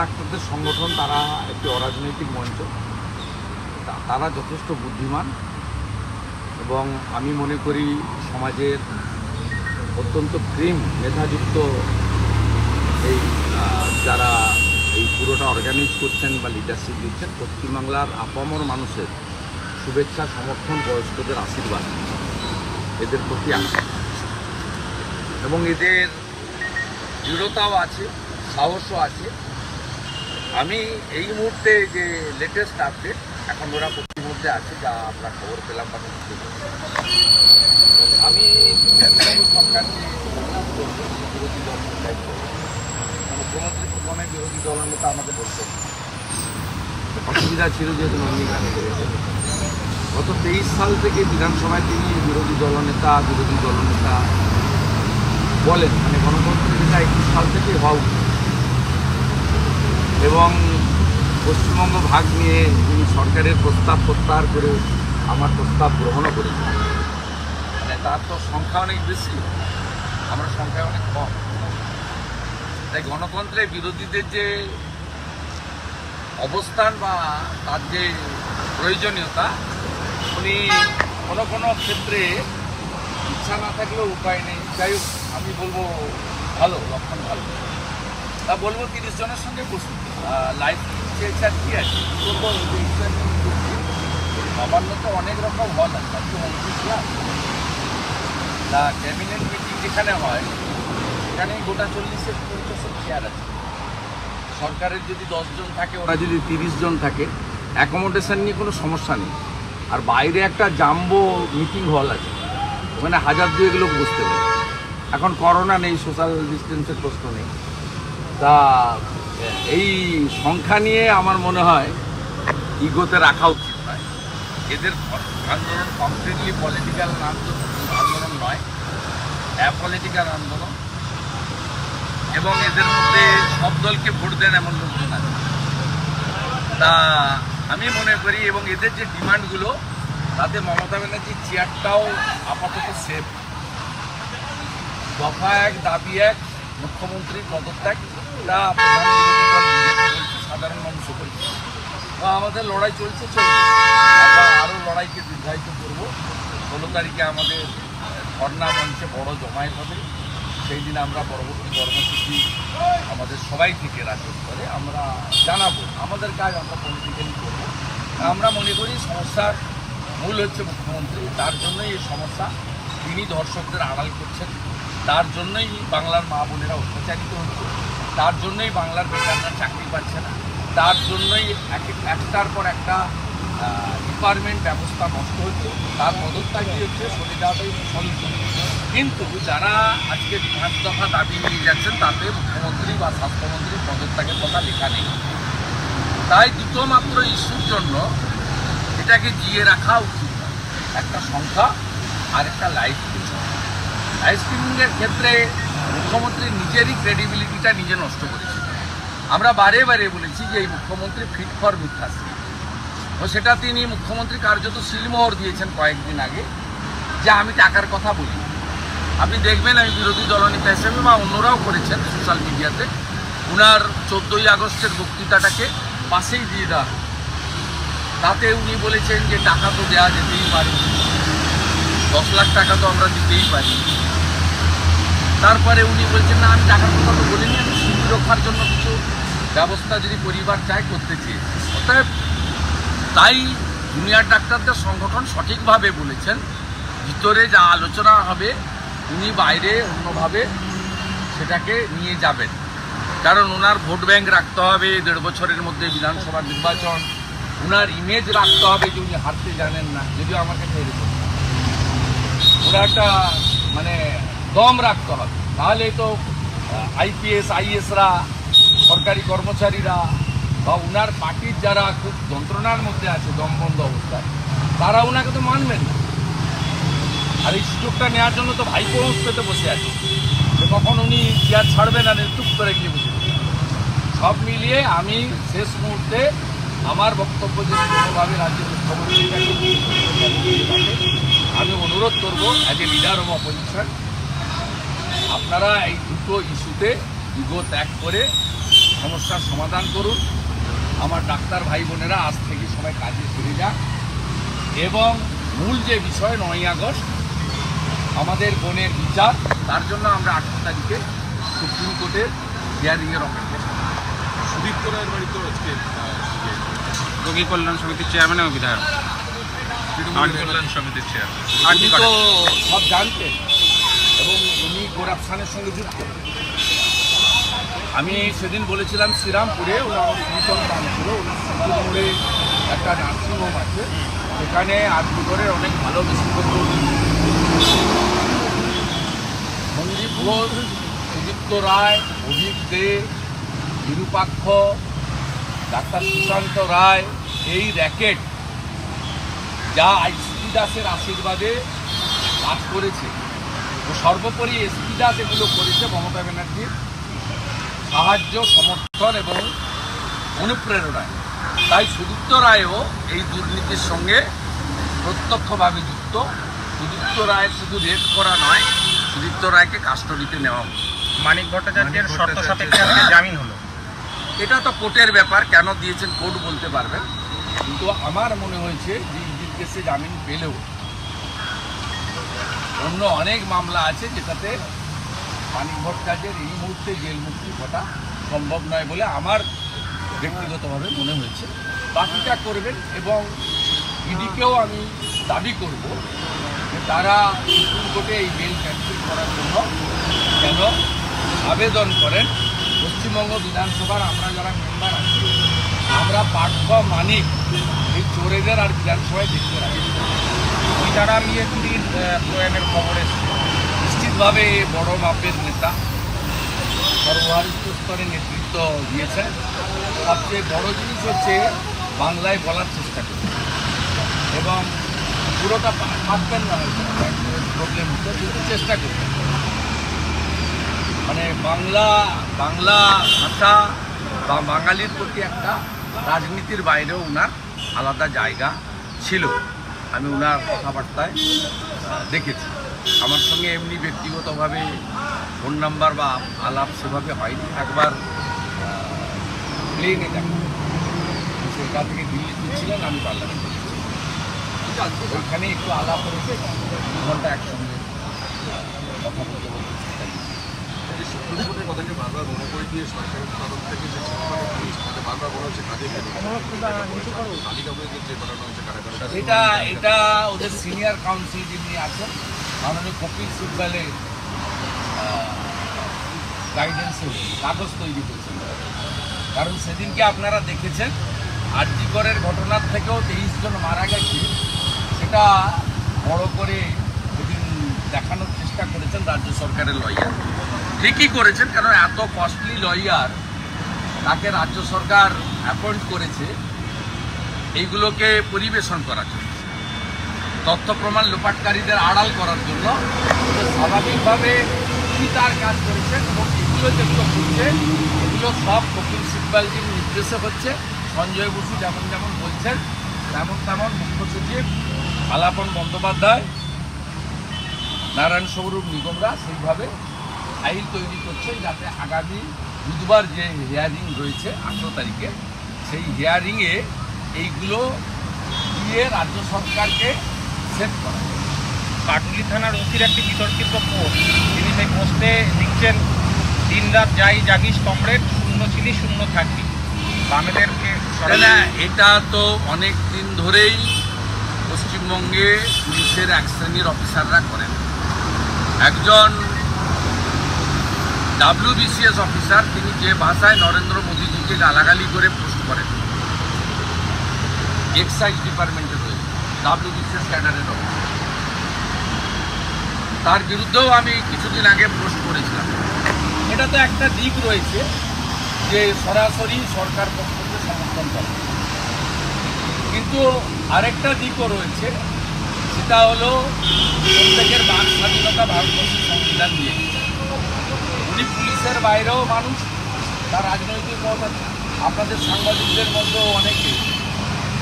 ডাক্তারদের সংগঠন, তারা একটি অরাজনৈতিক মঞ্চ। তারা যথেষ্ট বুদ্ধিমান এবং আমি মনে করি সমাজের অত্যন্ত প্রেম মেধাযুক্ত এই যারা এই পুরোটা অর্গানাইজ করছেন বা লিডারশিপ দিচ্ছেন, পশ্চিমবাংলার আপামর মানুষের শুভেচ্ছা, সমর্থন, বয়স্কদের আশীর্বাদ। এদের প্রতি আছে এবং এদের দৃঢ়তাও আছে, সাহসও আছে। আমি এই মুহূর্তে যে লেটেস্ট আপডেট এখন ওরা প্রতি মুহূর্তে আছে, যা আমরা খবর পেলাম বা আমি সরকারকে বিরোধী দল মুখ্যমন্ত্রী প্রথমে বিরোধী দল নেতা আমাকে বলতেন অসুবিধা ছিল যেহেতু নন্দীগ্রামে করেছে গত তেইশ সাল থেকে বিধানসভায় তিনি বিরোধী দলনেতা বিরোধী দলনেতা বলেন মানে গণতন্ত্র যেটা একুশ সাল থেকে হওয়া উচিত। এবং পশ্চিমবঙ্গ ভাগ নিয়ে তিনি সরকারের প্রস্তাব প্রত্যাহার করে আমার প্রস্তাব গ্রহণও করেছেন। মানে তার তো সংখ্যা অনেক বেশি, আমরা সংখ্যা অনেক কম। তাই গণতন্ত্রে বিরোধীদের যে অবস্থান বা তার যে প্রয়োজনীয়তা, উনি কোনো কোনো ক্ষেত্রে ইচ্ছা না থাকলেও উপায় নেই। যাই আমি বলব ভালো, লক্ষণ ভালো। তা বলব তিরিশ জনের সঙ্গে বসুন। লাইফ আর কি আছে? নবান্ন তো অনেক রকম হল আছে ক্যাবিনেট মিটিং যেখানে হয় সেখানে গোটা চল্লিশের পঞ্চাশের চেয়ার আছে। সরকারের যদি দশজন থাকে, ওরা যদি তিরিশ জন থাকে অ্যাকোমোডেশন নিয়ে কোনো সমস্যা নেই। আর বাইরে একটা জাম্বো মিটিং হল আছে, ওখানে হাজার দুয়েক লোক বসতে পারে। এখন করোনা নেই সোশ্যাল ডিস্টেন্সের প্রশ্ন নেই। তা এই সংখ্যা নিয়ে আমার মনে হয় ইগোতে রাখা উচিত নয়। এদের আন্দোলন কমপ্লিটলি পলিটিক্যাল আন্দোলন নয় অ্যাপলিটিক্যাল আন্দোলন। এবং এদের মধ্যে সব দলকে ভোট দেন এমন লোকজন আছে। তা, আমি মনে করি এবং এদের যে ডিমান্ডগুলো, তাতে মমতা ব্যানার্জির চেয়ারটাও আপাতত সেফ দফা এক, দাবি এক মুখ্যমন্ত্রীর পদত্যাগ বলছে, সাধারণ মানুষ তো আমাদের লড়াই চলছে চলছে আমরা আরও লড়াইকে দীর্ঘায়িত করব। ষোলো তারিখে আমাদের ধর্ণা মঞ্চে বড় জমায়েত হবে। সেই দিন আমরা পরবর্তী কর্মসূচি আমাদের সবাই থেকে রাজ্য স্তরে আমরা জানাব আমাদের কাজ আমরা পলিটিক্যালি করব। আমরা মনে করি সমস্যার মূল হচ্ছে মুখ্যমন্ত্রী। তার জন্যই এই সমস্যা। তিনি দর্শকদের আড়াল করছেন। তার জন্যই বাংলার মা বোনেরা অত্যাচারিত হচ্ছে। তার জন্যই বাংলার বেকাররা চাকরি পাচ্ছে না। তার জন্যই এক- একটার পর একটা ডিপার্টমেন্ট ব্যবস্থা নষ্ট হচ্ছে। তার পদত্যাগই হচ্ছে? সরে যাওয়াটাই কিন্তু যারা আজকে পাঁচ দফা দাবি নিয়ে যাচ্ছেন, তাতে মুখ্যমন্ত্রী বা স্বাস্থ্যমন্ত্রীর পদত্যাগের কথা লেখা নেই। তাই দুটো মাত্র ইস্যুর জন্য এটাকে জিয়ে রাখা উচিত। একটা সংখ্যা আর একটা লাইফ লাইফ স্ট্রিমিংয়ের ক্ষেত্রে মুখ্যমন্ত্রী নিজেরই ক্রেডিবিলিটিটা নিজে নষ্ট করেছে। আমরা বারে বারে বলেছি যে এই মুখ্যমন্ত্রী ফিট ফর মিথ্যাশ্রী ও সেটা তিনি মুখ্যমন্ত্রী কার্যত শিলমোহর দিয়েছেন কয়েকদিন আগে, যে আমি টাকার কথা বলি। আপনি দেখবেন আমি বিরোধী দলনেতা হিসেবে বা অন্যরাও করেছেন সোশ্যাল মিডিয়াতে উনার চোদ্দোই আগস্টের বক্তৃতাটাকে পাশেই দিয়ে দেওয়া। তাতে উনি বলেছেন যে টাকা তো দেওয়া যেতেই পারে। দশ লাখ টাকা তো আমরা দিতেই পারি। তারপরে উনি বলছেন, না, আমি টাকার কথা তো বলিনি, আমি শিবির রক্ষার জন্য কিছু ব্যবস্থা যদি পরিবার চায় করতে চেয়েছি। অতএব তাই জুনিয়র ডাক্তারদের সংগঠন সঠিকভাবে বলেছেন, ভিতরে যা আলোচনা হবে, উনি বাইরে অন্যভাবে সেটাকে নিয়ে যাবেন। কারণ ওনার ভোট ব্যাংক রাখতে হবে, দেড় বছরের মধ্যে বিধানসভা নির্বাচন। ওনার ইমেজ রাখতে হবে যে উনি হারতে জানেন না, যদিও আমার কাছে এরকম। ওরা একটা মানে দম রাখতে হবে। তাহলে তো আইপিএস আইএসরা সরকারি কর্মচারীরা বা উনার পার্টির যারা খুব যন্ত্রণার মধ্যে আছে, দম বন্ধ অবস্থায়, তারা ওনাকে তো মানবেন না। আর এই সুযোগটা নেওয়ার জন্য তো ভাইপো পেতে বসে আছে। যে কখন উনি চেয়ার ছাড়বেন আর টুক করে গিয়ে বসে সব মিলিয়ে আমি শেষ মুহূর্তে আমার বক্তব্য যে কোনোভাবে রাজ্যের মুখ্যমন্ত্রীকে আমি অনুরোধ করব as a leader of opposition আপনারা এই দুটো ইস্যুতে ইগো ত্যাগ করে সমস্যার সমাধান করুন। আমার ডাক্তার ভাই বোনেরা আজ থেকে সবাই কাজে ফিরে যাক। এবং মূল যে বিষয় নয় আগস্ট আমাদের বোনের বিচার তার জন্য আমরা আঠারো তারিখে সুপ্রিম কোর্টের হিয়ারিংয়ের অপেক্ষা সুদীপ্ত রায়ের বাড়িতেও আজকে রোগী কল্যাণ সমিতির চেয়ারম্যান এবং বিধায়ক। তৃণমূল কল্যাণ সমিতির চেয়ারম্যান আপনি তো সব জানতেন। এবং উনি গোরাপসানের সঙ্গে যুক্ত। আমি সেদিন বলেছিলাম শ্রীরামপুরে ওনার নাম ছিল। একটা নার্সিংহোম আছে। সেখানে আত্মীয়রের অনেক ভালো বিশেষজ্ঞ সন্দীপ ঘোষ সুদীপ্ত রায়, অভিক দে বিরূপাক্ষ ডাক্তার সুশান্ত রায়, এই র্যাকেট যা এসপি দাসের আশীর্বাদে কাজ করেছে। ও সর্বোপরি এসপি দাস এগুলো করেছে মমতা ব্যানার্জির সাহায্য সমর্থন এবং অনুপ্রেরণায়। তাই সুদীপ্ত রায়ও এই দুর্নীতির সঙ্গে প্রত্যক্ষভাবে যুক্ত। সুদীপ্ত রায় শুধু রেড করা নয় সুদীপ্ত রায়কে কাস্টডিতে নেওয়া মানিক ভট্টাচার্যের শর্ত সাপেক্ষে জামিন হলো। এটা তো কোর্টের ব্যাপার কেন দিয়েছেন কোর্ট বলতে পারবেন? কিন্তু আমার মনে হয়েছে যে ইডির কেসে জামিন পেলেও অন্য অনেক মামলা আছে যেটাতে মানিক ভট্টাচার্যের এই মুহূর্তে জেল মুক্তি ঘটা সম্ভব নয় বলে আমার ব্যক্তিগতভাবে মনে হয়েছে। বাকিটা করবেন এবং ইডিকেও আমি দাবি করব যে তারা সুপ্রিম কোর্টে এই বেল ক্যান্সেল করার জন্য যেন আবেদন করেন। পশ্চিমবঙ্গ বিধানসভার আমরা যারা মেম্বার আছি, আমরা পার্থ মানিক, এই চোরেদের আর বিধানসভায় দেখতে রাখি। সীতারাম ইয়েচুরির প্রয়াণের খবর নিশ্চিতভাবে বড় মাপের নেতা সর্বভারতীয় স্তরে নেতৃত্ব দিয়েছেন সবচেয়ে বড় জিনিস হচ্ছে বাংলায় বলার চেষ্টা করছে। এবং পুরোটা পারতেন না প্রবলেম হতো কিন্তু চেষ্টা করতেন মানে বাংলা বাংলা ভাষা বা বাঙালির প্রতি একটা রাজনীতির বাইরেও ওনার আলাদা জায়গা ছিল। আমি ওনার কথাবার্তায় দেখেছি। আমার সঙ্গে এমনি ব্যক্তিগতভাবে ফোন নাম্বার বা আলাপ সেভাবে হয়নি। একবার প্লেনে দেখা। সেখান থেকে দিল্লি ছিলেন, আমি পার্লামেন্টে ওইখানে একটু আলাপ হয়েছে, দু ঘণ্টা একসঙ্গে কথা বলতে বলতে কথাকে বারবার মনে করে দিয়ে সরকারের তরফ থেকে যে চিন্তা পুলিশ তাদের বারবার বলা হচ্ছে কাজে ফেলে তালিকা বলে যে বানানো হয়েছে এটা এটা ওদের সিনিয়র কাউন্সিল যিনি আছেন, মাননীয় কপিল সিব্বালের গাইডেন্সে কাগজ তৈরি করেছেন। কারণ সেদিনকে আপনারা দেখেছেন, আরজিকরের ঘটনার থেকেও তেইশ জন মারা গেছে। সেটা বড় করে সেদিন দেখানোর চেষ্টা করেছেন রাজ্য সরকারের লয়ার ঠিকই করেছেন কারণ এত কস্টলি লয়ার তাকে রাজ্য সরকার অ্যাপয়েন্ট করেছে, এইগুলোকে পরিবেশন করার জন্য। তথ্য প্রমাণ লোপাটকারীদের আড়াল করার জন্য স্বাভাবিকভাবে কি তার কাজ করেছেন এবং এগুলো যেগুলো করছে এগুলো সব কপিল সিব্বালজির নির্দেশে হচ্ছে। সঞ্জয় বসু যেমন যেমন বলছেন, তেমন তেমন মুখ্য সচিব আলাপন বন্দ্যোপাধ্যায়, নারায়ণ স্বরূপ নিগমরা সেইভাবে ফাইল তৈরি করছেন যাতে আগামী বুধবার যে হিয়ারিং রয়েছে আঠেরো তারিখে সেই হিয়ারিংয়ে এইগুলো দিয়ে রাজ্য সরকারকে সেট করা। কাটুলি থানার ওসির একটি বিতর্কিত পোস্ট। তিনি সেই পোস্টে লিখছেন দিন রাত যাই জাগিস কমরেড শূন্য ছিলি শূন্য থাকবি। বামেদেরকে না, এটা তো অনেক দিন ধরেই পশ্চিমবঙ্গে পুলিশের এক শ্রেণির অফিসাররা করেন। একজন ডাব্লিউবিসিএস অফিসার, তিনি যে ভাষায় নরেন্দ্র মোদীজিকে গালাগালি করে পোস্ট করেন। এক্সাইজ ডিপার্টমেন্টে রয়েছে, ডাব্লিউবিসিএস ক্যাডারের অফিসার তার বিরুদ্ধেও আমি কিছুদিন আগে পোস্ট করেছিলাম। এটা তো একটা দিক রয়েছে যে সরাসরি সরকার পক্ষ থেকে সমর্থন করে। কিন্তু আরেকটা দিকও রয়েছে, সেটা হলো প্রত্যেকের বাক স্বাধীনতা ভারতবর্ষের সংবিধান দিয়ে উনি পুলিশের বাইরেও মানুষ তার রাজনৈতিক মত। আপনাদের সাংবাদিকদের মধ্যেও অনেকে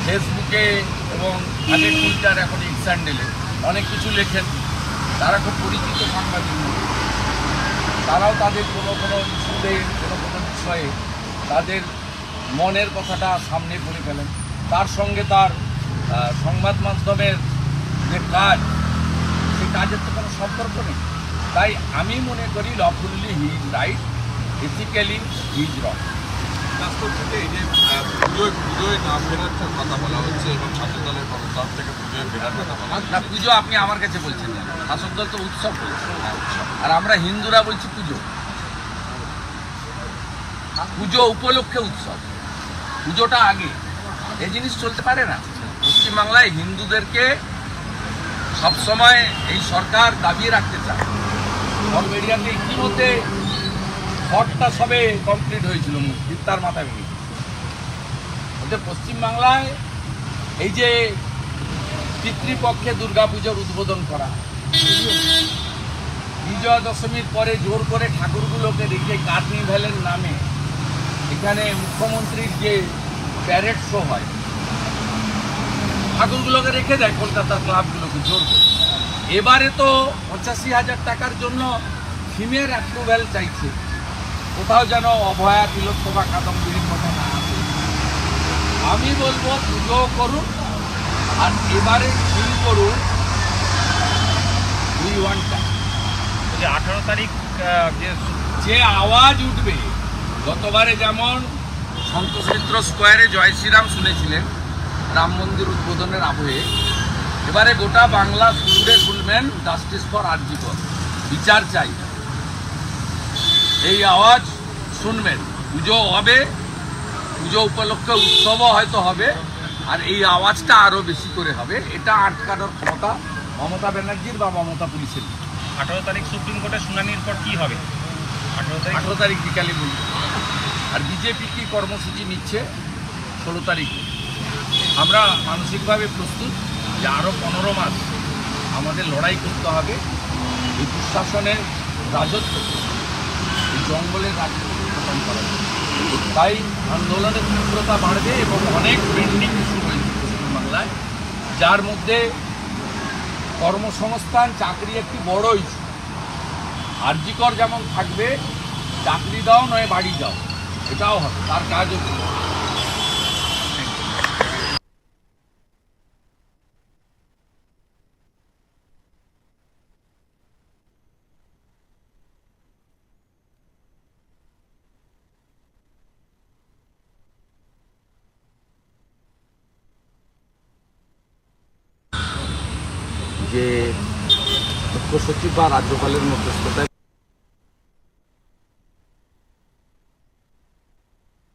ফেসবুকে এবং আগের টুইটার এখন এক্স হ্যান্ডেলে অনেক কিছু লেখেন। তারা খুব পরিচিত সাংবাদিক। তারাও তাদের কোনো কোনো ইস্যুতে, কোনো কোনো বিষয়ে তাদের মনের কথাটা সামনে বলে ফেলেন। তার সঙ্গে তার সংবাদ মাধ্যমের যে কাজ, সেই কাজের তো কোনো সম্পর্ক নেই। তাই আমি মনে করি lawfully he is right ethically he is wrong থেকে এই যে পুজোয় পুজোয় না ফেরার কথা বলা হচ্ছে এবং ছাত্র দলের তরফ থেকে পুজোয় ফেরার কথা বলা না পুজো আপনি আমার কাছে বলছেন না। শাসক দল তো উৎসব বলছে। আর আমরা হিন্দুরা বলছি পুজো। পুজো উপলক্ষে উৎসব। পুজোটা আগে। এই জিনিস চলতে পারে না। পশ্চিমবাংলায় হিন্দুদেরকে সবসময় এই সরকার দাবিয়ে রাখতে চায়। বলবেরিয়াতে ইতিমধ্যে ঘরটা সবে কমপ্লিট হয়েছিল তার মাথা ভেঙে। ওদের পশ্চিমবাংলায় এই যে পিতৃপক্ষে দুর্গাপুজোর উদ্বোধন করা বিজয়া দশমীর পরে জোর করে ঠাকুরগুলোকে রেখে কার্নিভ্যালের নামে এখানে মুখ্যমন্ত্রীর যে প্যারেড শো হয়, ঠাকুরগুলোকে রেখে দেয় কলকাতার ক্লাবগুলোকে জোর করে। এবারে তো পঁচাশি হাজার টাকার জন্য থিমের অ্যাপ্রুভ্যাল চাইছে। কোথাও যেন অভয়া তিলোত্তমা কাদম্বিনীর কথা না আসে আমি বলব পুজো করুন আর এবারে ফিল করুন। দুই ওয়ানটা যে আঠারো তারিখ যে যে আওয়াজ উঠবে গতবারে যেমন সন্তোষ মিত্র স্কোয়ারে জয় শ্রীরাম শুনেছিলেন রাম মন্দির উদ্বোধনের আবহে এবারে গোটা বাংলা জুড়ে শুনবেন জাস্টিস ফর আরজিকর বিচার চাই এই আওয়াজ শুনবেন। পুজো হবে। পুজো উপলক্ষে উৎসবও হয়তো হবে। আর এই আওয়াজটা আরও বেশি করে হবে। এটা আটকানোর ক্ষমতা মমতা ব্যানার্জির বা মমতা পুলিশের। আঠারো তারিখ সুপ্রিম কোর্টে শুনানির পর কি হবে? আঠারো তারিখ আঠেরো তারিখ বিকালে বলব। আর বিজেপি কি কর্মসূচি নিচ্ছে? ষোলো তারিখ। আমরা মানসিকভাবে প্রস্তুত যে আরও পনেরো মাস আমাদের লড়াই করতে হবে। এই দুঃশাসনের রাজত্ব এই জঙ্গলের রাজত্ব করা তাই আন্দোলনের তীব্রতা বাড়বে এবং অনেক পেন্ডিং ইস্যু রয়েছে পশ্চিমবাংলায়, যার মধ্যে কর্মসংস্থান, চাকরি একটি বড় ইস্যু আর্জিকর যেমন থাকবে, চাকরি দাও নয় বাড়ি যাও, এটাও হবে, তার কাজও করবে। যে মুখ্য সচিব বা রাজ্যপালের মধ্যস্থতায়